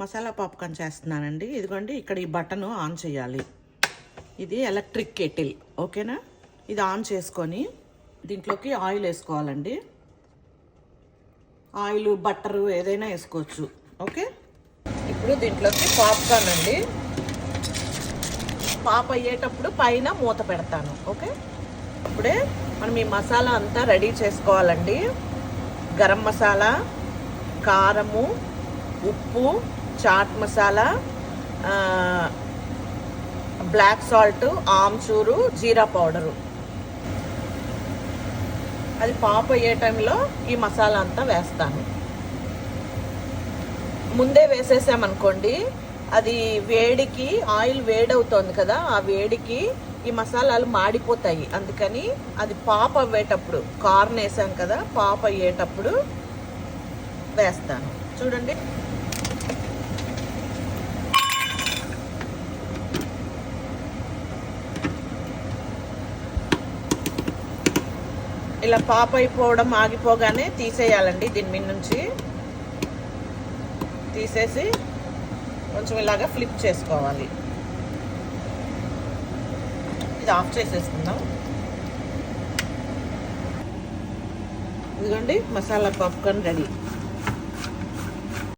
Masala popcorn చేస్తున్నానండి. ఇదిగోండి ఇక్కడ ఈ బటను ఆన్ చేయాలి. ఇది ఎలక్ట్రిక్ కెటిల్ ఓకేనా? ఇది ఆన్ చేసుకొని దీంట్లోకి ఆయిల్ వేసుకోవాలండి. ఆయిల్ బట్టరు ఏదైనా వేసుకోవచ్చు ఓకే? ఇప్పుడు దీంట్లోకి పాప్కార్న్ అండి. పాప్ అయ్యేటప్పుడు పైన మూత పెడతాను ఓకే? ఇప్పుడే మనం ఈ మసాలా అంతా రెడీ చేసుకోవాలండి. గరం మసాలా కారము ఉప్పు chaat masala black salt amchur jeera powder. అది పాప అయ్యే టైంలో ఈ మసాలా అంతా వేస్తాను. ముందే వేసేసామనుకోండి అది వేడికి ఆయిల్ వేడవుతోంది కదా ఆ వేడికి ఈ మసాలాలు మాడిపోతాయి. అందుకని అది పాప అవ్వేటప్పుడు కార్న్ వేసాం కదా పాప అయ్యేటప్పుడు వేస్తాను. చూడండి. ఇలా పాప్ అయిపోవడం ఆగిపోగానే తీసేయాలండి దీని మీద నుంచి. తీసేసి కొంచెం ఇలాగా ఫ్లిప్ చేసుకోవాలి. ఇది ఆఫ్ చేసేసుకుందాం. ఇదిగోండి మసాలా పాప్కార్న్ రెడీ.